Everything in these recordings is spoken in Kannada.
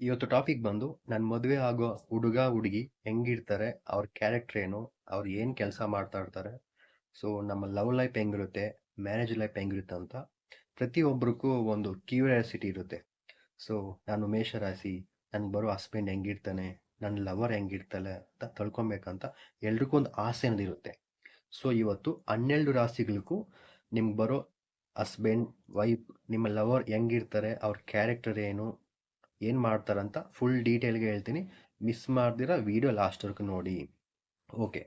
ಇವತ್ತು ಟಾಪಿಕ್ ಬಂದು ನನ್ನ ಮದುವೆ ಆಗೋ ಹುಡುಗ, ಹುಡುಗಿ ಹೆಂಗಿರ್ತಾರೆ, ಅವ್ರ ಕ್ಯಾರೆಕ್ಟರ್ ಏನು, ಅವ್ರು ಏನು ಕೆಲಸ ಮಾಡ್ತಾ ಇರ್ತಾರೆ. ಸೊ ನಮ್ಮ ಲವ್ ಲೈಫ್ ಹೆಂಗಿರುತ್ತೆ ಮ್ಯಾರೇಜ್ ಲೈಫ್ ಹೆಂಗಿರುತ್ತೆ ಅಂತ ಪ್ರತಿಯೊಬ್ಬರಿಗೂ ಒಂದು ಕ್ಯೂರಿಯಾಸಿಟಿ ಇರುತ್ತೆ. ಸೊ ನಾನು ಮೇಷರಾಶಿ, ನನ್ಗೆ ಬರೋ ಹಸ್ಬೆಂಡ್ ಹೆಂಗಿರ್ತಾನೆ ನನ್ನ ಲವರ್ ಹೆಂಗಿರ್ತಾಳೆ ಅಂತ ತಳ್ಕೊಬೇಕಂತ ಎಲ್ರಿಗೂ ಒಂದು ಆಸೆ ಅನ್ನೋದಿರುತ್ತೆ ಸೊ ಇವತ್ತು ಹನ್ನೆರಡು ರಾಶಿಗಳಿಗೂ ನಿಮ್ಗೆ ಬರೋ ಹಸ್ಬೆಂಡ್ ವೈಫ್ ನಿಮ್ಮ ಲವರ್ ಹೆಂಗಿರ್ತಾರೆ, ಅವ್ರ ಕ್ಯಾರೆಕ್ಟರ್ ಏನು ಏನು ಮಾಡ್ತಾರಂತ ಫುಲ್ ಡೀಟೇಲ್ಗೆ ಹೇಳ್ತೀನಿ. ಮಿಸ್ ಮಾಡ್ದಿರ ವಿಡಿಯೋ ಲಾಸ್ಟ್ವರೆಗೂ ನೋಡಿ. ಓಕೆ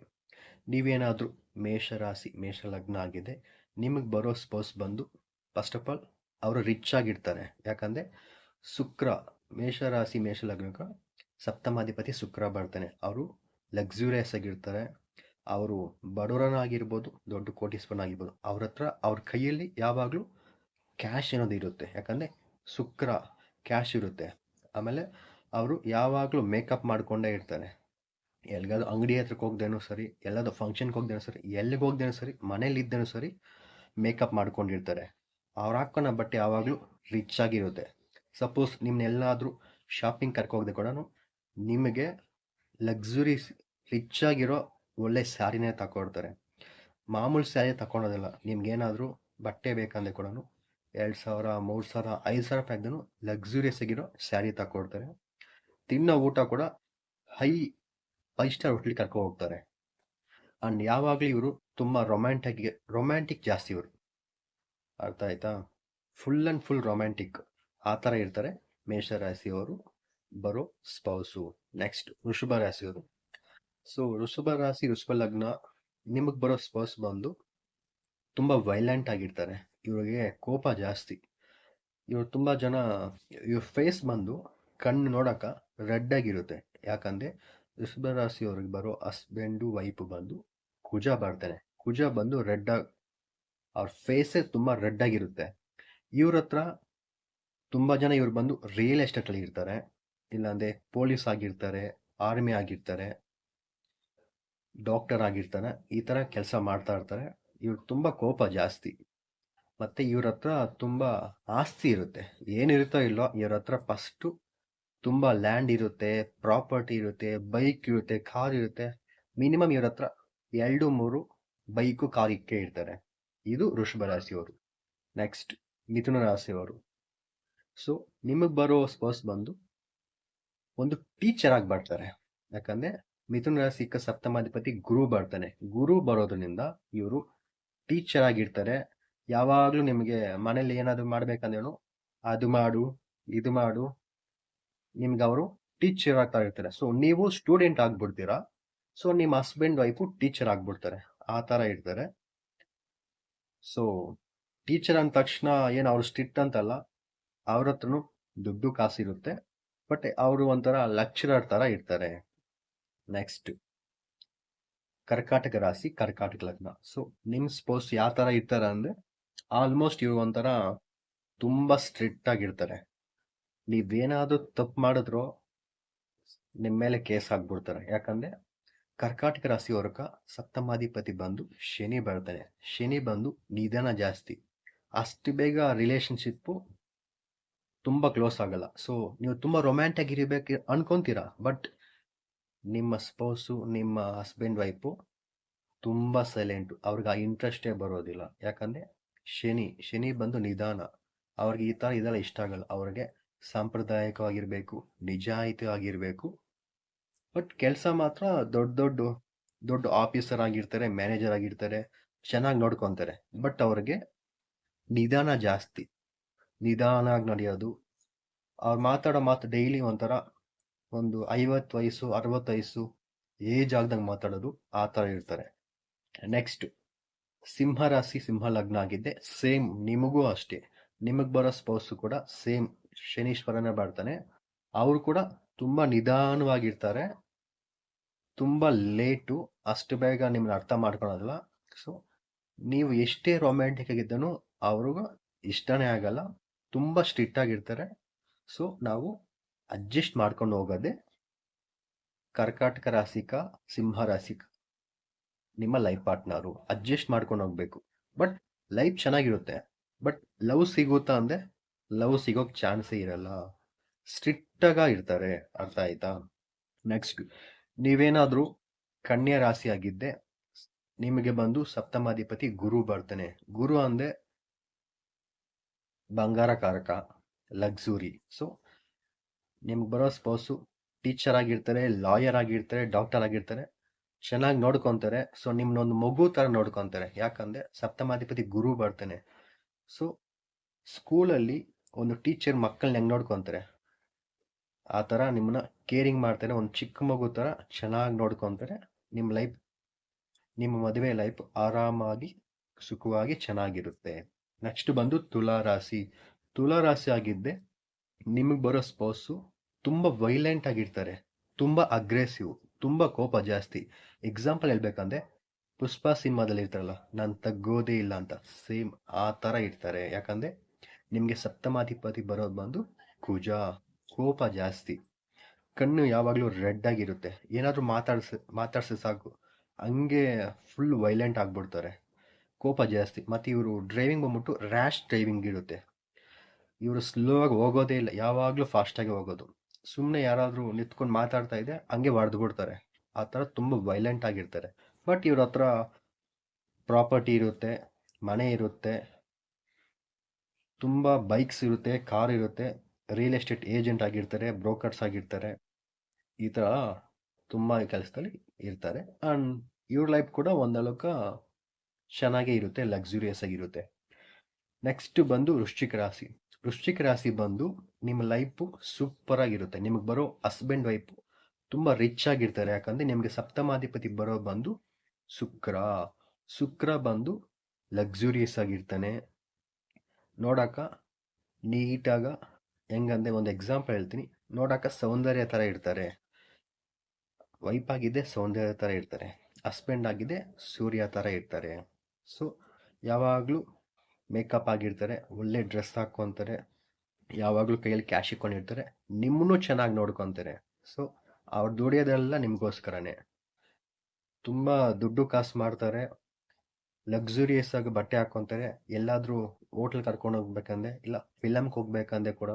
ನೀವೇನಾದರೂ ಮೇಷರಾಶಿ ಮೇಷ ಲಗ್ನ ಆಗಿದೆ. ನಿಮಗೆ ಬರೋ ಸ್ಪೋಸ್ ಬಂದು ಫಸ್ಟ್ ಆಫ್ ಆಲ್ ಅವರು ರಿಚ್ ಆಗಿರ್ತಾರೆ. ಯಾಕಂದರೆ ಶುಕ್ರ, ಮೇಷರಾಶಿ ಮೇಷ ಲಗ್ನಕ್ಕೆ ಸಪ್ತಮಾಧಿಪತಿ ಶುಕ್ರ ಬರ್ತಾನೆ. ಅವರು ಲಕ್ಸುರಿಯಸ್ ಆಗಿರ್ತಾರೆ. ಅವರು ಬಡವರನಾಗಿರ್ಬೋದು ದೊಡ್ಡ ಕೋಟೀಶ್ವರನಾಗಿರ್ಬೋದು ಅವ್ರ ಹತ್ರ ಅವ್ರ ಕೈಯಲ್ಲಿ ಯಾವಾಗಲೂ ಕ್ಯಾಶ್ ಅನ್ನೋದು ಇರುತ್ತೆ. ಯಾಕಂದರೆ ಶುಕ್ರ ಕ್ಯಾಶ್ ಇರುತ್ತೆ. ಆಮೇಲೆ ಅವರು ಯಾವಾಗಲೂ ಮೇಕಪ್ ಮಾಡಿಕೊಂಡೇ ಇರ್ತಾರೆ. ಎಲ್ಲಿಗಾದ್ರೂ ಅಂಗಡಿ ಹತ್ರಕ್ಕೆ ಹೋಗ್ದೇನೂ ಸರಿ, ಎಲ್ಲಾದ್ರೂ ಫಂಕ್ಷನ್ಗೆ ಹೋಗ್ದೇನೂ ಸರಿ, ಎಲ್ಲಿಗೆ ಹೋಗ್ದೇನೂ ಸರಿ, ಮನೇಲಿ ಇದ್ದೇನೂ ಸರಿ ಮೇಕಪ್ ಮಾಡ್ಕೊಂಡಿರ್ತಾರೆ. ಅವ್ರು ಹಾಕೋಣ ಬಟ್ಟೆ ಯಾವಾಗಲೂ ರಿಚ್ ಆಗಿರುತ್ತೆ. ಸಪೋಸ್ ನಿಮ್ಮನ್ನೆಲ್ಲಾದರೂ ಶಾಪಿಂಗ್ ಕರ್ಕೋಗದೆ ಕೂಡ ನಿಮಗೆ ಲಕ್ಸುರೀಸ್ ರಿಚ್ ಆಗಿರೋ ಒಳ್ಳೆ ಸ್ಯಾರಿನೇ ತಗೊಡ್ತಾರೆ ಮಾಮೂಲಿ ಸ್ಯಾರಿ ತಗೊಳೋದಿಲ್ಲ ನಿಮ್ಗೇನಾದರೂ ಬಟ್ಟೆ ಬೇಕಂದ್ರೆ ಕೂಡ ಎರಡು ಸಾವಿರ, ಮೂರು ಸಾವಿರ, ಐದು ಸಾವಿರ ರೂಪಾಯಿಗೂ ಲಕ್ಸುರಿಯಸ್ ಆಗಿರೋ ಸ್ಯಾರಿ ತಗೊಡ್ತಾರೆ ತಿನ್ನೋ ಊಟ ಕೂಡ ಹೈ ಫೈವ್ ಸ್ಟಾರ್ ಹೋಟ್ಲಿಗೆ ಕರ್ಕೊ ಹೋಗ್ತಾರೆ. ಆ್ಯಂಡ್ ಯಾವಾಗಲೂ ಇವರು ತುಂಬ ರೊಮ್ಯಾಂಟಿಕ್ ರೊಮ್ಯಾಂಟಿಕ್ ಜಾಸ್ತಿ ಇವರು. ಅರ್ಥ ಆಯ್ತಾ? ಫುಲ್ ಆ್ಯಂಡ್ ಫುಲ್ ರೊಮ್ಯಾಂಟಿಕ್ ಆ ಥರ ಇರ್ತಾರೆ. ಮೇಷ ರಾಶಿಯವರು ಬರೋ ಸ್ಪೌಸು ನೆಕ್ಸ್ಟ್ ವೃಷಭ ರಾಶಿಯವರು ಸೊ ವೃಷಭ ರಾಶಿ ವೃಷಭ ಲಗ್ನ ನಿಮಗೆ ಬರೋ ಸ್ಪೌಸ್ ಬಂದು ತುಂಬ ವೈಲೆಂಟ್ ಆಗಿರ್ತಾರೆ. ಇವ್ರಿಗೆ ಕೋಪ ಜಾಸ್ತಿ. ಇವ್ರು ತುಂಬ ಜನ, ಇವ್ರ ಫೇಸ್ ಬಂದು ಕಣ್ಣು ನೋಡಕ ರೆಡ್ ಆಗಿರುತ್ತೆ. ಯಾಕಂದ್ರೆ ವೃಷಭ ರಾಶಿಯವ್ರಿಗೆ ಬರೋ ಹಸ್ಬೆಂಡು ವೈಫ್ ಬಂದು ಕುಜ ಬರ್ತಾನೆ ಕುಜ ಬಂದು ರೆಡ್ ಆಗಿ, ಅವ್ರ ಫೇಸೇ ತುಂಬ ರೆಡ್ ಆಗಿರುತ್ತೆ. ಇವ್ರ ಹತ್ರ ತುಂಬ ಜನ ಇವ್ರು ಬಂದು ರಿಯಲ್ ಎಸ್ಟೇಟಲ್ಲಿ ಇರ್ತಾರೆ. ಇಲ್ಲಾಂದ್ರೆ ಪೊಲೀಸ್ ಆಗಿರ್ತಾರೆ ಆರ್ಮಿ ಆಗಿರ್ತಾರೆ ಡಾಕ್ಟರ್ ಆಗಿರ್ತಾರೆ, ಈ ಥರ ಕೆಲಸ ಮಾಡ್ತಾ ಇರ್ತಾರೆ. ಇವ್ರು ತುಂಬ ಕೋಪ ಜಾಸ್ತಿ. ಮತ್ತೆ ಇವ್ರ ಹತ್ರ ತುಂಬ ಆಸ್ತಿ ಇರುತ್ತೆ. ಏನಿರುತ್ತೋ ಇಲ್ಲೋ ಇವ್ರ ಹತ್ರ ಫಸ್ಟು ತುಂಬ ಲ್ಯಾಂಡ್ ಇರುತ್ತೆ ಪ್ರಾಪರ್ಟಿ ಇರುತ್ತೆ ಬೈಕ್ ಇರುತ್ತೆ ಕಾರ್ ಇರುತ್ತೆ. ಮಿನಿಮಮ್ ಇವ್ರ ಹತ್ರ ಎರಡು, ಮೂರು ಬೈಕು ಕಾರ್ ಇಕ್ಕೆ ಇರ್ತಾರೆ ಇದು ವೃಷಭ ರಾಶಿಯವರು. ನೆಕ್ಸ್ಟ್ ಮಿಥುನ ರಾಶಿಯವರು. ಸೊ ನಿಮಗೆ ಬರೋ ಸ್ಪೋರ್ಟ್ಸ್ ಬಂದು ಒಂದು ಟೀಚರ್ ಆಗಿ ಬರ್ತಾರೆ. ಯಾಕಂದ್ರೆ ಮಿಥುನ ರಾಶಿಕ ಸಪ್ತಮಾಧಿಪತಿ ಗುರು ಬರ್ತಾನೆ. ಗುರು ಬರೋದ್ರಿಂದ ಇವರು ಟೀಚರ್ ಆಗಿರ್ತಾರೆ. ಯಾವಾಗಲೂ ನಿಮಗೆ ಮನೇಲಿ ಏನಾದರೂ ಮಾಡ್ಬೇಕಂದ್ರೂ ಅದು ಮಾಡು, ಇದು ಮಾಡು. ನಿಮ್ಗೆ ಅವರು ಟೀಚರ್ ಆಗ್ತಾ ಇರ್ತಾರೆ. ಸೊ ನೀವು ಸ್ಟೂಡೆಂಟ್ ಆಗ್ಬಿಡ್ತೀರಾ? ಸೊ ನಿಮ್ಮ ಹಸ್ಬೆಂಡ್ ವೈಫು ಟೀಚರ್ ಆಗ್ಬಿಡ್ತಾರೆ. ಆ ಥರ ಇರ್ತಾರೆ. ಸೊ ಟೀಚರ್ ಅಂದ ತಕ್ಷಣ ಏನು ಅವ್ರು ಸ್ಟ್ರಿಕ್ಟ್ ಅಂತಲ್ಲ. ಅವ್ರ ಹತ್ರನು ದುಡ್ಡು ಕಾಸಿರುತ್ತೆ. ಬಟ್ ಅವರು ಒಂಥರ ಲೆಕ್ಚರರ್ ಥರ ಇರ್ತಾರೆ. ನೆಕ್ಸ್ಟ್ ಕರ್ಕಾಟಕ ರಾಶಿ, ಕರ್ಕಾಟಕ ಲಗ್ನ. ಸೊ ನಿಮ್ಮ ಸ್ಪೋಸ್ ಯಾವ ಥರ ಇರ್ತಾರೆ ಅಂದರೆ ಆಲ್ಮೋಸ್ಟ್ ಇವ್ರು ಒಂಥರ ತುಂಬ ಸ್ಟ್ರಿಕ್ಟ್ ಆಗಿರ್ತಾರೆ. ನೀವೇನಾದ್ರೂ ತಪ್ಪು ಮಾಡಿದ್ರು ನಿಮ್ಮ ಮೇಲೆ ಕೇಸ್ ಹಾಕ್ಬಿಡ್ತಾರೆ ಯಾಕಂದ್ರೆ ಕರ್ಕಾಟಕ ರಾಶಿ ಹೊರಕ ಸಪ್ತಮಾಧಿಪತಿ ಬಂದು ಶನಿ ಬರ್ತಾನೆ ಶನಿ ಬಂದು ನಿಧಾನ ಜಾಸ್ತಿ. ಅಷ್ಟು ಬೇಗ ರಿಲೇಶನ್ಶಿಪ್ಪು ತುಂಬ ಕ್ಲೋಸ್ ಆಗಲ್ಲ. ಸೊ ನೀವು ತುಂಬ ರೊಮ್ಯಾಂಟಿಕ್ ಇರಬೇಕು ಅನ್ಕೊಂತೀರಾ? ಬಟ್ ನಿಮ್ಮ ಸ್ಪೌಸು ನಿಮ್ಮ ಹಸ್ಬೆಂಡ್ ವೈಫು ತುಂಬ ಸೈಲೆಂಟು ಅವ್ರಿಗೆ ಆ ಇಂಟ್ರೆಸ್ಟೇ ಬರೋದಿಲ್ಲ. ಯಾಕಂದರೆ ಶನಿ ಶನಿ ಬಂದು ನಿಧಾನ. ಅವ್ರಿಗೆ ಈ ಥರ ಇದೆಲ್ಲ ಇಷ್ಟ ಆಗಲ್ಲ. ಅವ್ರಿಗೆ ಸಾಂಪ್ರದಾಯಿಕವಾಗಿರಬೇಕು, ನಿಜಾಯಿತಿ ಆಗಿರಬೇಕು. ಬಟ್ ಕೆಲಸ ಮಾತ್ರ ದೊಡ್ಡ ದೊಡ್ಡ ದೊಡ್ಡ ಆಫೀಸರ್ ಆಗಿರ್ತಾರೆ, ಮ್ಯಾನೇಜರ್ ಆಗಿರ್ತಾರೆ, ಚೆನ್ನಾಗಿ ನೋಡ್ಕೊತಾರೆ. ಬಟ್ ಅವ್ರಿಗೆ ನಿಧಾನ ಜಾಸ್ತಿ. ನಿಧಾನಾಗಿ ನಡೆಯೋದು. ಅವ್ರು ಮಾತಾಡೋ ಮಾತು ಡೈಲಿ ಒಂಥರ ಒಂದು ಐವತ್ತು ವಯಸ್ಸು ಅರವತ್ತು ವಯಸ್ಸು, ಏಜ್ ಆಗ್ದಂಗೆ ಮಾತಾಡೋದು, ಆ ಥರ ಇರ್ತಾರೆ. ನೆಕ್ಸ್ಟ್. ಸಿಂಹ ರಾಶಿ ಸಿಂಹ ಲಗ್ನ ಆಗಿದ್ದೆ. ಸೇಮ್ ನಿಮಗೂ ಅಷ್ಟೇ. ನಿಮಗೆ ಬರೋ ಸ್ಪೌಸ್ ಕೂಡ ಸೇಮ್ ಶನೀಶ್ವರನೇ ಬರ್ತಾನೆ ಅವರು ಕೂಡ ತುಂಬ ನಿಧಾನವಾಗಿರ್ತಾರೆ. ತುಂಬ ಲೇಟು, ಅಷ್ಟು ಬೇಗ ನಿಮ್ಮನ್ನ ಅರ್ಥ ಮಾಡ್ಕೊಳೋದಿಲ್ಲ. ಸೊ ನೀವು ಎಷ್ಟೇ ರೊಮ್ಯಾಂಟಿಕ್ ಆಗಿದ್ದನು ಅವ್ರಿಗೂ ಇಷ್ಟನೇ ಆಗಲ್ಲ. ತುಂಬ ಸ್ಟ್ರಿಕ್ಟ್ ಆಗಿರ್ತಾರೆ. ಸೊ ನಾವು ಅಡ್ಜಸ್ಟ್ ಮಾಡ್ಕೊಂಡು ಹೋಗೋದೆ ಕರ್ಕಾಟಕ ರಾಶಿಕ, ಸಿಂಹ ರಾಶಿಕ. ನಿಮ್ಮ ಲೈಫ್ ಪಾರ್ಟ್ನರು ಅಡ್ಜಸ್ಟ್ ಮಾಡ್ಕೊಂಡು ಹೋಗ್ಬೇಕು. ಬಟ್ ಲೈಫ್ ಚೆನ್ನಾಗಿರುತ್ತೆ. ಬಟ್ ಲವ್ ಸಿಗುತ್ತಾ ಅಂದರೆ ಲವ್ ಸಿಗೋಕ್ ಚಾನ್ಸೇ ಇರಲ್ಲ. ಸ್ಟ್ರಿಕ್ಟಾಗ ಇರ್ತಾರೆ. ಅರ್ಥ ಆಯ್ತಾ? ನೆಕ್ಸ್ಟ್ ನೀವೇನಾದರೂ ಕನ್ಯಾ ರಾಶಿ ಆಗಿದ್ದೆ, ನಿಮಗೆ ಬಂದು ಸಪ್ತಮಾಧಿಪತಿ ಗುರು ಬರ್ತಾನೆ. ಗುರು ಅಂದ್ರೆ ಬಂಗಾರ ಕಾರಕ ಲಕ್ಸುರಿ ಸೊ ನಿಮ್ಗೆ ಬರೋ ಸ್ಪೋಸು ಟೀಚರ್ ಆಗಿರ್ತಾರೆ ಲಾಯರ್ ಆಗಿರ್ತಾರೆ ಡಾಕ್ಟರ್ ಆಗಿರ್ತಾರೆ. ಚೆನ್ನಾಗಿ ನೋಡ್ಕೊತಾರೆ. ಸೊ ನಿಮ್ಮನ್ನೊಂದು ಮಗು ಥರ ನೋಡ್ಕೊತಾರೆ. ಯಾಕಂದ್ರೆ ಸಪ್ತಮಾಧಿಪತಿ ಗುರು ಬರ್ತಾನೆ. ಸೊ, ಸ್ಕೂಲಲ್ಲಿ ಒಂದು ಟೀಚರ್ ಮಕ್ಕಳನ್ನ ಹೆಂಗೆ ನೋಡ್ಕೊತಾರೆ? ಆ ಥರ ನಿಮ್ಮನ್ನ ಕೇರಿಂಗ್ ಮಾಡ್ತಾರೆ ಒಂದು ಚಿಕ್ಕ ಮಗು ಥರ ಚೆನ್ನಾಗಿ ನೋಡ್ಕೊತಾರೆ. ನಿಮ್ಮ ಲೈಫ್, ನಿಮ್ಮ ಮದುವೆ ಲೈಫ್ ಆರಾಮಾಗಿ, ಸುಖವಾಗಿ ಚೆನ್ನಾಗಿರುತ್ತೆ. ನೆಕ್ಸ್ಟ್ ಬಂದು ತುಲಾ ರಾಶಿ. ತುಲಾ ರಾಶಿ ಆಗಿದ್ದೆ. ನಿಮಗೆ ಬರೋ ಸ್ಪೋರ್ಟ್ಸು ತುಂಬ ವೈಲೆಂಟ್ ಆಗಿರ್ತಾರೆ. ತುಂಬ ಅಗ್ರೆಸಿವ್ ತುಂಬ ಕೋಪ ಜಾಸ್ತಿ. ಎಕ್ಸಾಂಪಲ್ ಹೇಳ್ಬೇಕಂದ್ರೆ, ಪುಷ್ಪ ಸಿನಿಮಾದಲ್ಲಿ ಇರ್ತಾರಲ್ಲ, ನಾನು ತಗ್ಗೋದೇ ಇಲ್ಲ ಅಂತ. ಸೇಮ್ ಆ ಥರ ಇರ್ತಾರೆ. ಯಾಕಂದರೆ, ನಿಮಗೆ ಸಪ್ತಮಾಧಿಪತಿ ಬರೋದು ಬಂದು ಕುಜ. ಕೋಪ ಜಾಸ್ತಿ. ಕಣ್ಣು ಯಾವಾಗಲೂ ರೆಡ್ ಆಗಿರುತ್ತೆ. ಏನಾದರೂ ಮಾತಾಡ್ಸ ಮಾತಾಡ್ಸ ಸಾಕು. ಹಂಗೆ ಫುಲ್ ವೈಲೆಂಟ್ ಆಗಿಬಿಡ್ತಾರೆ. ಕೋಪ ಜಾಸ್ತಿ. ಮತ್ತು ಇವರು ಡ್ರೈವಿಂಗ್ ಬಂದ್ಬಿಟ್ಟು ರ್ಯಾಶ್ ಡ್ರೈವಿಂಗ್ ಇರುತ್ತೆ. ಇವರು ಸ್ಲೋ ಆಗಿ ಹೋಗೋದೇ ಇಲ್ಲ. ಯಾವಾಗಲೂ ಫಾಸ್ಟಾಗಿ ಹೋಗೋದು. ಸುಮ್ಮನೆ ಯಾರಾದರೂ ನಿಂತ್ಕೊಂಡು ಮಾತಾಡ್ತಾ ಇದೆ ಹಂಗೆ ಹೊಡೆದು ಬಿಡ್ತಾರೆ ಆ ಥರ ತುಂಬ ವೈಲೆಂಟ್ ಆಗಿರ್ತಾರೆ. ಬಟ್ ಇವ್ರ ಹತ್ರ ಪ್ರಾಪರ್ಟಿ ಇರುತ್ತೆ, ಮನೆ ಇರುತ್ತೆ, ತುಂಬ ಬೈಕ್ಸ್ ಇರುತ್ತೆ ಕಾರ್ ಇರುತ್ತೆ ರಿಯಲ್ ಎಸ್ಟೇಟ್ ಏಜೆಂಟ್ ಆಗಿರ್ತಾರೆ ಬ್ರೋಕರ್ಸ್ ಆಗಿರ್ತಾರೆ. ಈ ಥರ ತುಂಬ ಕೆಲಸದಲ್ಲಿ ಇರ್ತಾರೆ. ಆ್ಯಂಡ್ ಇವ್ರ ಲೈಫ್ ಕೂಡ ಒಂದಳಕ ಚೆನ್ನಾಗೇ ಇರುತ್ತೆ ಲಕ್ಸುರಿಯಸ್ ಆಗಿರುತ್ತೆ. ನೆಕ್ಸ್ಟ್ ಬಂದು ವೃಶ್ಚಿಕ ರಾಶಿ. ವೃಶ್ಚಿಕ ರಾಶಿ ಬಂದು ನಿಮ್ಮ ಲೈಫು ಸೂಪರ್ ಆಗಿರುತ್ತೆ ನಿಮಗೆ ಬರೋ ಹಸ್ಬೆಂಡ್ ವೈಫು ತುಂಬ ರಿಚ್ ಆಗಿರ್ತಾರೆ. ಯಾಕಂದ್ರೆ ನಿಮಗೆ ಸಪ್ತಮಾಧಿಪತಿ ಬರೋ ಬಂದು ಶುಕ್ರ. ಶುಕ್ರ ಬಂದು ಲಕ್ಸುರಿಯಸ್ ಆಗಿರ್ತಾನೆ. ನೋಡಾಕ ನೀಟಾಗ, ಹೆಂಗಂದ್ರೆ ಒಂದು ಎಕ್ಸಾಂಪಲ್ ಹೇಳ್ತೀನಿ. ನೋಡಾಕ ಸೌಂದರ್ಯ ಥರ ಇರ್ತಾರೆ. ವೈಫ್ ಆಗಿದೆ ಸೌಂದರ್ಯ ಥರ ಇರ್ತಾರೆ. ಹಸ್ಬೆಂಡ್ ಆಗಿದೆ ಸೂರ್ಯ ಥರ ಇರ್ತಾರೆ. ಸೊ ಯಾವಾಗಲೂ ಮೇಕಪ್ ಆಗಿರ್ತಾರೆ. ಒಳ್ಳೆ ಡ್ರೆಸ್ ಹಾಕ್ಕೊತಾರೆ ಯಾವಾಗಲೂ ಕೈಯಲ್ಲಿ ಕ್ಯಾಶ್ ಇಟ್ಕೊಂಡಿರ್ತಾರೆ. ನಿಮ್ಮನ್ನು ಚೆನ್ನಾಗಿ ನೋಡ್ಕೊತಾರೆ. ಸೊ ಅವ್ರು ದುಡಿಯೋದೆಲ್ಲ ನಿಮಗೋಸ್ಕರನೇ. ತುಂಬ ದುಡ್ಡು ಕಾಸು ಮಾಡ್ತಾರೆ. ಲಕ್ಸುರಿಯಸ್ ಆಗಿ ಬಟ್ಟೆ ಹಾಕ್ಕೊತಾರೆ ಎಲ್ಲಾದರೂ ಹೋಟ್ಲ್ ಕರ್ಕೊಂಡು ಹೋಗ್ಬೇಕಂದ್ರೆ, ಇಲ್ಲ ಫಿಲಮ್ಗೆ ಹೋಗ್ಬೇಕಂದ್ರೆ ಕೂಡ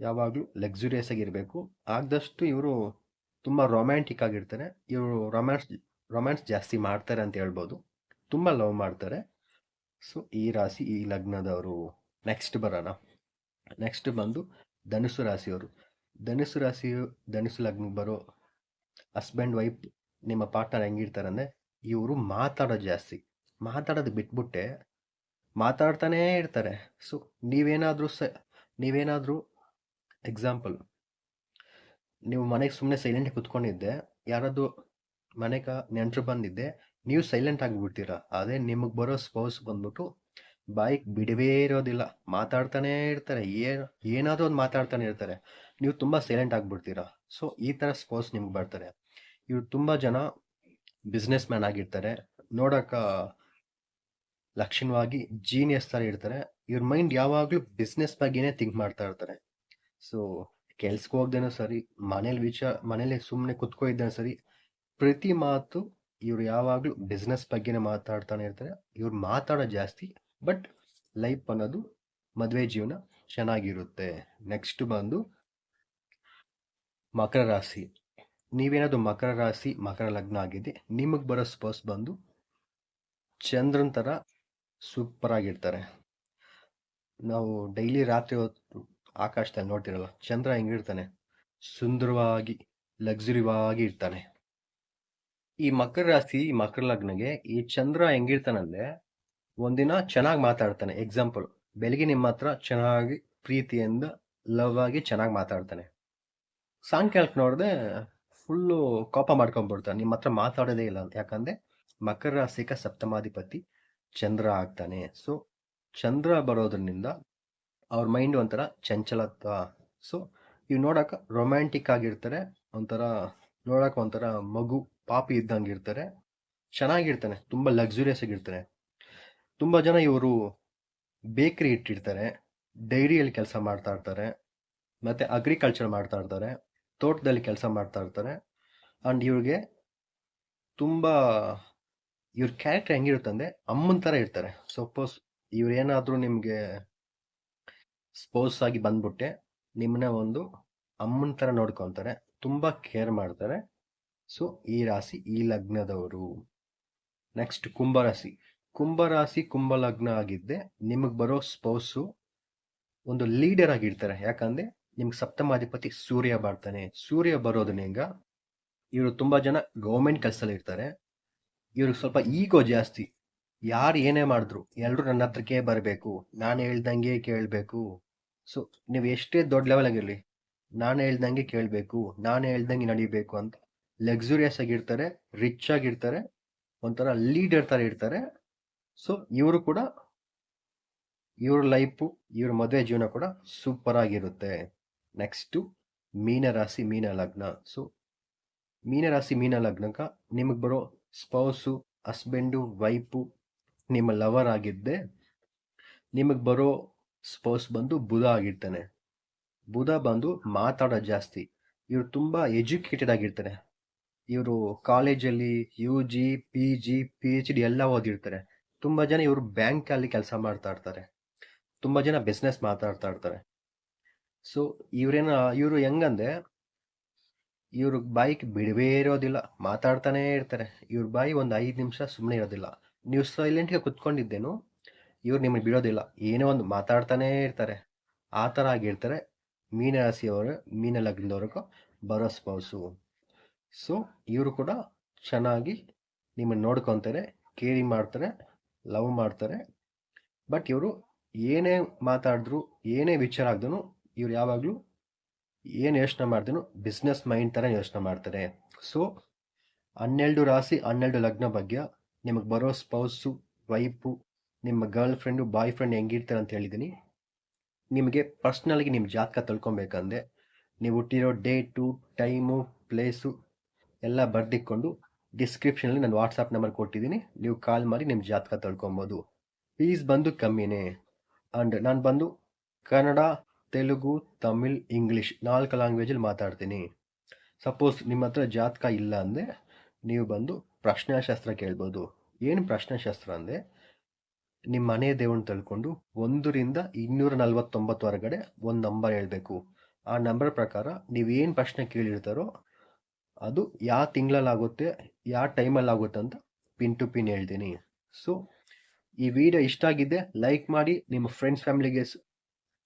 ಯಾವಾಗಲೂ ಲಕ್ಸುರಿಯಸ್ ಆಗಿರಬೇಕು ಆದಷ್ಟು ಇವರು ತುಂಬ ರೊಮ್ಯಾಂಟಿಕ್ ಆಗಿರ್ತಾರೆ. ಇವರು ರೊಮ್ಯಾನ್ಸ್ ರೊಮ್ಯಾನ್ಸ್ ಜಾಸ್ತಿ ಮಾಡ್ತಾರೆ ಅಂತ ಹೇಳ್ಬೋದು. ತುಂಬ ಲವ್ ಮಾಡ್ತಾರೆ. ಸೊ ಈ ರಾಶಿ, ಈ ಲಗ್ನದವರು ನೆಕ್ಸ್ಟ್ ಬರೋಣ. ನೆಕ್ಸ್ಟ್ ಬಂದು ಧನುಸು ರಾಶಿಯವರು. ಧನುಸು ರಾಶಿಯು ಧನುಸು ಲಗ್ನಕ್ಕೆ ಬರೋ ಹಸ್ಬೆಂಡ್ ವೈಫ್ ನಿಮ್ಮ ಪಾರ್ಟ್ನರ್ ಹೆಂಗಿರ್ತಾರೆ ಅಂದರೆ ಇವರು ಮಾತಾಡೋದು ಜಾಸ್ತಿ. ಮಾತಾಡೋದು ಬಿಟ್ಬಿಟ್ಟೆ ಮಾತಾಡ್ತಾನೇ ಇರ್ತಾರೆ. ಸೊ ನೀವೇನಾದರೂ ಸ, ನೀವೇನಾದರೂ ಎಕ್ಸಾಂಪಲ್ ನೀವು ಮನೆಗೆ ಸುಮ್ಮನೆ ಸೈಲೆಂಟ್ ಕುತ್ಕೊಂಡಿದ್ದೆ, ಯಾರಾದರೂ ಮನೆಗೆ ನೆಂಟರು ಬಂದಿದ್ದೆ, ನೀವು ಸೈಲೆಂಟ್ ಆಗಿಬಿಡ್ತೀರಾ ಅದೇ ನಿಮಗೆ ಬರೋ ಸ್ಪೌಸ್ ಬಂದ್ಬಿಟ್ಟು ಬಾಯಿಗೆ ಬಿಡವೇ ಇರೋದಿಲ್ಲ. ಮಾತಾಡ್ತಾನೇ ಇರ್ತಾರೆ. ಏನು, ಏನಾದರೂ ಒಂದು ಮಾತಾಡ್ತಾನೆ ಇರ್ತಾರೆ. ನೀವು ತುಂಬ ಸೈಲೆಂಟ್ ಆಗಿಬಿಡ್ತೀರಾ. ಸೊ ಈ ಥರ ಸ್ಪೋರ್ಟ್ಸ್ ನಿಮ್ಗೆ ಬರ್ತಾರೆ. ಇವ್ರು ತುಂಬ ಜನ ಬಿಸ್ನೆಸ್ ಮ್ಯಾನ್ ಆಗಿರ್ತಾರೆ. ನೋಡೋಕೆ ಲಕ್ಷಣವಾಗಿ ಜೀನಿಯಸ್ ಥರ ಇರ್ತಾರೆ. ಇವ್ರ ಮೈಂಡ್ ಯಾವಾಗಲೂ ಬಿಸ್ನೆಸ್ ಬಗ್ಗೆನೇ ಥಿಂಕ್ ಮಾಡ್ತಾ ಇರ್ತಾರೆ. ಸೊ ಕೆಲ್ಸಕ್ಕೆ ಹೋಗ್ದೇನೋ ಸರಿ, ಮನೇಲಿ ವಿಚಾರ ಮನೇಲಿ ಸುಮ್ಮನೆ ಕುತ್ಕೋ ಇದ್ದೇನೋ ಸರಿ, ಪ್ರತಿ ಮಾತು ಇವ್ರು ಯಾವಾಗಲೂ ಬಿಸ್ನೆಸ್ ಬಗ್ಗೆನೇ ಮಾತಾಡ್ತಾನೆ ಇರ್ತಾರೆ. ಇವ್ರು ಮಾತಾಡೋ ಜಾಸ್ತಿ ಬಟ್ ಲೈಫ್ ಅನ್ನೋದು ಮದುವೆ ಜೀವನ ಚೆನ್ನಾಗಿರುತ್ತೆ. ನೆಕ್ಸ್ಟ್ ಬಂದು ಮಕರ ರಾಶಿ. ನೀವೇನಾದರೂ ಮಕರ ರಾಶಿ, ಮಕರ ಲಗ್ನ ಆಗಿದೆ ನಿಮಗೆ ಬರೋ ಸ್ಪರ್ಸ್ ಬಂದು ಚಂದ್ರನ ಥರ ಸೂಪರ್ ಆಗಿರ್ತಾರೆ. ನಾವು ಡೈಲಿ ರಾತ್ರಿ ಹೊತ್ತು ಆಕಾಶದಲ್ಲಿ ನೋಡ್ತಿರಲ್ಲ, ಚಂದ್ರ ಹೆಂಗಿರ್ತಾನೆ ಸುಂದರವಾಗಿ ಲಕ್ಸುರಿವಾಗಿ ಇರ್ತಾನೆ. ಈ ಮಕರ ರಾಶಿ, ಮಕರ ಲಗ್ನಗೆ ಈ ಚಂದ್ರ ಹೆಂಗಿರ್ತಾನಂದ್ರೆ ಒಂದಿನ ಚೆನ್ನಾಗಿ ಮಾತಾಡ್ತಾನೆ. ಎಕ್ಸಾಂಪಲ್ ಬೆಳಿಗ್ಗೆ ನಿಮ್ಮ ಹತ್ರ ಚೆನ್ನಾಗಿ ಪ್ರೀತಿಯಿಂದ ಲವ್ ಆಗಿ ಚೆನ್ನಾಗಿ ಮಾತಾಡ್ತಾನೆ. ಸಾಯಂಕಾಲಕ್ಕೆ ನೋಡಿದೆ ಫುಲ್ಲು ಕೋಪ ಮಾಡ್ಕೊಂಡ್ಬಿಡ್ತಾನೆ. ನಿಮ್ಮ ಹತ್ರ ಮಾತಾಡೋದೇ ಇಲ್ಲ ಯಾಕಂದ್ರೆ ಮಕರ ರಾಶಿಕ ಸಪ್ತಮಾಧಿಪತಿ ಚಂದ್ರ ಆಗ್ತಾನೆ. ಸೊ ಚಂದ್ರ ಬರೋದ್ರಿಂದ ಅವ್ರ ಮೈಂಡ್ ಒಂಥರ ಚಂಚಲತ್ವ. ಸೊ ಇವ್ ನೋಡಕ್ಕೆ ರೊಮ್ಯಾಂಟಿಕ್ ಆಗಿರ್ತಾರೆ. ಒಂಥರ ನೋಡಕ್ಕೆ ಒಂಥರ ಮಗು, ಪಾಪಿ ಇದ್ದಂಗೆ ಇರ್ತಾರೆ. ಚೆನ್ನಾಗಿರ್ತಾನೆ. ತುಂಬ ಲಕ್ಸುರಿಯಸ್ ಆಗಿರ್ತಾರೆ ತುಂಬ ಜನ ಇವರು ಬೇಕರಿ ಇಟ್ಟಿರ್ತಾರೆ, ಡೈರಿಯಲ್ಲಿ ಕೆಲಸ ಮಾಡ್ತಾ ಇರ್ತಾರೆ, ಮತ್ತು ಅಗ್ರಿಕಲ್ಚರ್ ಮಾಡ್ತಾ ಇರ್ತಾರೆ, ತೋಟದಲ್ಲಿ ಕೆಲಸ ಮಾಡ್ತಾ ಇರ್ತಾರೆ ಆ್ಯಂಡ್ ಇವ್ರಿಗೆ ತುಂಬ, ಇವ್ರ ಕ್ಯಾರೆಕ್ಟರ್ ಹೆಂಗಿರುತ್ತೆ ಅಂದರೆ ಅಮ್ಮನ ಥರ ಇರ್ತಾರೆ. ಸಪೋಸ್ ಇವ್ರೇನಾದರೂ ನಿಮಗೆ ಸ್ಪೋಸ್ ಆಗಿ ಬಂದ್ಬಿಟ್ಟೆ ನಿಮ್ಮನ್ನ ಒಂದು ಅಮ್ಮನ ಥರ ನೋಡ್ಕೊತಾರೆ, ತುಂಬ ಕೇರ್ ಮಾಡ್ತಾರೆ. ಸೊ ಈ ರಾಶಿ ಈ ಲಗ್ನದವರು. ನೆಕ್ಸ್ಟ್ ಕುಂಭರಾಶಿ ಕುಂಭರಾಶಿ ಕುಂಭ ಲಗ್ನ ಆಗಿದ್ದೆ. ನಿಮಗೆ ಬರೋ ಸ್ಪೌಸು ಒಂದು ಲೀಡರ್ ಆಗಿರ್ತಾರೆ. ಯಾಕಂದ್ರೆ ನಿಮ್ಗೆ ಸಪ್ತಮಾಧಿಪತಿ ಸೂರ್ಯ ಬರ್ತಾನೆ. ಸೂರ್ಯ ಬರೋದನ್ನ ಇವರು ತುಂಬಾ ಜನ ಗೌರ್ಮೆಂಟ್ ಕೆಲಸದಲ್ಲಿ ಇರ್ತಾರೆ. ಇವ್ರಿಗೆ ಸ್ವಲ್ಪ ಈಗೋ ಜಾಸ್ತಿ. ಯಾರು ಏನೇ ಮಾಡಿದ್ರು ಎಲ್ಲರೂ ನನ್ನ ಹತ್ರಕ್ಕೆ ಬರಬೇಕು. ನಾನು ಹೇಳ್ದಂಗೆ ಕೇಳಬೇಕು. ಸೊ ನೀವು ಎಷ್ಟೇ ದೊಡ್ಡ ಲೆವೆಲ್ ಆಗಿರಲಿ, ನಾನು ಹೇಳ್ದಂಗೆ ಕೇಳಬೇಕು, ನಾನು ಹೇಳ್ದಂಗೆ ನಡಿಬೇಕು ಅಂತ ಲಕ್ಸುರಿಯಸ್ ಆಗಿರ್ತಾರೆ ರಿಚ್ ಆಗಿರ್ತಾರೆ, ಒಂಥರ ಲೀಡರ್ ಥರ ಇರ್ತಾರೆ. ಸೊ ಇವರು ಕೂಡ ಇವ್ರ ಲೈಫು ಇವ್ರ ಮದುವೆ ಜೀವನ ಕೂಡ ಸೂಪರ್ ಆಗಿರುತ್ತೆ. ನೆಕ್ಸ್ಟು ಮೀನರಾಶಿ ಮೀನ ಲಗ್ನ. ಸೊ ಮೀನರಾಶಿ ಮೀನ ಲಗ್ನಕ ನಿಮಗೆ ಬರೋ ಸ್ಪೌಸು ಹಸ್ಬೆಂಡು ವೈಫು ನಿಮ್ಮ ಲವರ್ ಆಗಿದ್ದೆ ನಿಮಗೆ ಬರೋ ಸ್ಪೌಸ್ ಬಂದು ಬುಧ ಆಗಿರ್ತಾನೆ. ಬುಧ ಬಂದು ಮಾತಾಡೋ ಜಾಸ್ತಿ. ಇವರು ತುಂಬ ಎಜುಕೇಟೆಡ್ ಆಗಿರ್ತಾರೆ. ಇವರು ಕಾಲೇಜಲ್ಲಿ U G P G P H D ಎಲ್ಲ ಓದಿರ್ತಾರೆ. ತುಂಬ ಜನ ಇವರು ಬ್ಯಾಂಕಲ್ಲಿ ಕೆಲಸ ಮಾಡ್ತಾ ಇರ್ತಾರೆ. ತುಂಬ ಜನ ಬಿಸ್ನೆಸ್ ಮಾತಾಡ್ತಾ ಇರ್ತಾರೆ. ಸೊ ಇವ್ರೇನ, ಇವರು ಹೆಂಗಂದ್ರೆ, ಇವ್ರ ಬಾಯಿಗೆ ಬಿಡವೇ ಇರೋದಿಲ್ಲ, ಮಾತಾಡ್ತಾನೇ ಇರ್ತಾರೆ. ಇವ್ರ ಬಾಯಿ ಒಂದು ಐದು ನಿಮಿಷ ಸುಮ್ಮನೆ ಇರೋದಿಲ್ಲ. ನೀವು ಸೈಲೆಂಟ್ಗೆ ಕುತ್ಕೊಂಡಿದ್ದೇನು, ಇವ್ರು ನಿಮಗೆ ಬಿಡೋದಿಲ್ಲ. ಏನೋ ಒಂದು ಮಾತಾಡ್ತಾನೇ ಇರ್ತಾರೆ. ಆ ಥರ ಆಗಿರ್ತಾರೆ. ಮೀನರಾಶಿಯವರು, ಮೀನ ಲಗ್ನದವ್ರಿಗೂ ಬರೋ ಸ್ಪೌಸು ಸೊ ಇವರು ಕೂಡ ಚೆನ್ನಾಗಿ ನಿಮ್ಮನ್ನು ನೋಡ್ಕೊತಾರೆ ಕೇರಿ ಮಾಡ್ತಾರೆ. ಲವ್ ಮಾಡ್ತಾರೆ. ಬಟ್ ಇವರು ಏನೇ ಮಾತಾಡಿದ್ರು, ಏನೇ ವಿಚಾರ ಆಗ್ದೂ ಇವ್ರು ಯಾವಾಗಲೂ ಏನು ಯೋಚನೆ ಮಾಡ್ತೀನೋ ಬಿಸ್ನೆಸ್ ಮೈಂಡ್ ಥರ ಯೋಚನೆ ಮಾಡ್ತಾರೆ. ಸೊ ಹನ್ನೆರಡು ರಾಶಿ ಹನ್ನೆರಡು ಲಗ್ನ ಬಗ್ಗೆ ನಿಮಗೆ ಬರೋ ಸ್ಪೌಸು ವೈಫು ನಿಮ್ಮ ಗರ್ಲ್ ಫ್ರೆಂಡು ಬಾಯ್ ಫ್ರೆಂಡ್ ಹೆಂಗಿರ್ತಾರೆ ಅಂತ ಹೇಳಿದ್ದೀನಿ ನಿಮಗೆ ಪರ್ಸ್ನಲ್ಗೆ ನಿಮ್ಮ ಜಾತಕ ತಿಳ್ಕೊಬೇಕಂದ್ರೆ, ನೀವು ಹುಟ್ಟಿರೋ ಡೇಟು ಟೈಮು ಪ್ಲೇಸು ಎಲ್ಲ ಬರ್ದಿಕ್ಕೊಂಡು ಡಿಸ್ಕ್ರಿಪ್ಷನಲ್ಲಿ ನಾನು ವಾಟ್ಸಪ್ ನಂಬರ್ ಕೊಟ್ಟಿದ್ದೀನಿ. ನೀವು ಕಾಲ್ ಮಾಡಿ ನಿಮ್ಮ ಜಾತಕ ತಳ್ಕೊಬೋದು. ಫೀಸ್ ಬಂದು ಕಮ್ಮಿನೇ. ಆ್ಯಂಡ್ ನಾನು ಬಂದು ಕನ್ನಡ, ತೆಲುಗು, ತಮಿಳ್ ಇಂಗ್ಲೀಷ್ ನಾಲ್ಕು ಲ್ಯಾಂಗ್ವೇಜಲ್ಲಿ ಮಾತಾಡ್ತೀನಿ. ಸಪೋಸ್ ನಿಮ್ಮ ಹತ್ರ ಜಾತಕ ಇಲ್ಲ ಅಂದರೆ ನೀವು ಬಂದು ಪ್ರಶ್ನಾಶಾಸ್ತ್ರ ಕೇಳ್ಬೋದು. ಏನು ಪ್ರಶ್ನಾಶಾಸ್ತ್ರ ಅಂದರೆ ನಿಮ್ಮ ಮನೆ ದೇವನ ತಿಳ್ಕೊಂಡು ಒಂದರಿಂದ ಇನ್ನೂರ ನಲ್ವತ್ತೊಂಬತ್ತು ಹೊರಗಡೆ ಒಂದು ನಂಬರ್ ಹೇಳಬೇಕು. ಆ ನಂಬರ್ ಪ್ರಕಾರ ನೀವೇನು ಪ್ರಶ್ನೆ ಕೇಳಿರ್ತಾರೋ ಅದು ಯಾವ ತಿಂಗಳಲ್ಲಿ ಆಗುತ್ತೆ ಯಾವ ಟೈಮಲ್ಲಿ ಆಗುತ್ತೆ ಅಂತ ಪಿನ್ ಟು ಪಿನ್ ಹೇಳ್ತೀನಿ. ಸೊ ಈ ವಿಡಿಯೋ ಇಷ್ಟ ಆಗಿದೆ ಲೈಕ್ ಮಾಡಿ, ನಿಮ್ಮ ಫ್ರೆಂಡ್ಸ್ ಫ್ಯಾಮಿಲಿಗೆ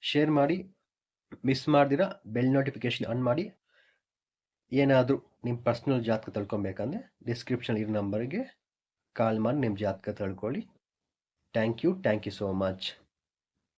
ಶೇರ್ ಮಾಡಿ ಮಿಸ್ ಮಾಡ್ದಿರ ಬೆಲ್ ನೋಟಿಫಿಕೇಶನ್ ಆನ್ ಮಾಡಿ. ಏನಾದರೂ ನಿಮ್ಮ ಪರ್ಸ್ನಲ್ ಜಾತಕ ತಿಳ್ಕೊಬೇಕಂದ್ರೆ ಡಿಸ್ಕ್ರಿಪ್ಷನ್ ಇರೋ ನಂಬರ್ಗೆ ಕಾಲ್ ಮಾಡಿ ನಿಮ್ಮ ಜಾತಕ ತಿಳ್ಕೊಳ್ಳಿ. Thank you thank you so much